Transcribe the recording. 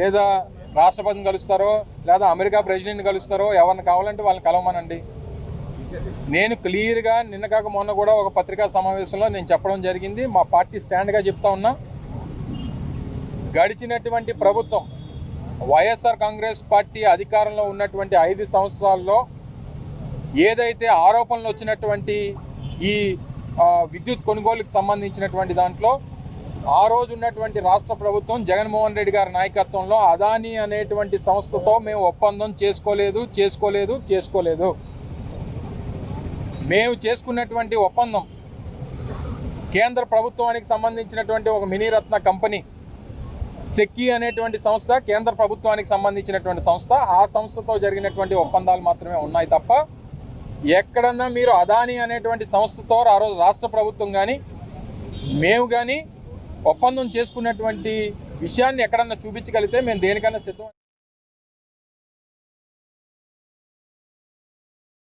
లేదా రాష్ట్రపతిని కలుస్తారో లేదా అమెరికా ప్రెసిడెంట్ని కలుస్తారో ఎవరిని కావాలంటే వాళ్ళని కలవమనండి. నేను క్లియర్గా నిన్న కాక మొన్న కూడా ఒక పత్రికా సమావేశంలో నేను చెప్పడం జరిగింది. మా పార్టీ స్టాండ్గా చెప్తా ఉన్నా. గడిచినటువంటి ప్రభుత్వం వైఎస్ఆర్ కాంగ్రెస్ పార్టీ అధికారంలో ఉన్నటువంటి ఐదు సంవత్సరాల్లో ఏదైతే ఆరోపణలు వచ్చినటువంటి ఈ విద్యుత్ కొనుగోలుకు సంబంధించినటువంటి దాంట్లో ఆ రోజు ఉన్నటువంటి రాష్ట్ర ప్రభుత్వం జగన్మోహన్ రెడ్డి గారి నాయకత్వంలో అదానీ అనేటువంటి సంస్థతో మేము ఒప్పందం చేసుకోలేదు చేసుకోలేదు చేసుకోలేదు. మేము చేసుకున్నటువంటి ఒప్పందం కేంద్ర ప్రభుత్వానికి సంబంధించినటువంటి ఒక మినీరత్న కంపెనీ సెక్కి అనేటువంటి సంస్థ కేంద్ర ప్రభుత్వానికి సంబంధించినటువంటి సంస్థ ఆ సంస్థతో జరిగినటువంటి ఒప్పందాలు మాత్రమే ఉన్నాయి తప్ప ఎక్కడన్నా మీరు అదాని అనేటువంటి సంస్థతో ఆ రోజు రాష్ట్ర ప్రభుత్వం కానీ మేము కానీ ఒప్పందం చేసుకున్నటువంటి విషయాన్ని ఎక్కడన్నా చూపించగలిగితే మేము దేనికన్నా సిద్ధం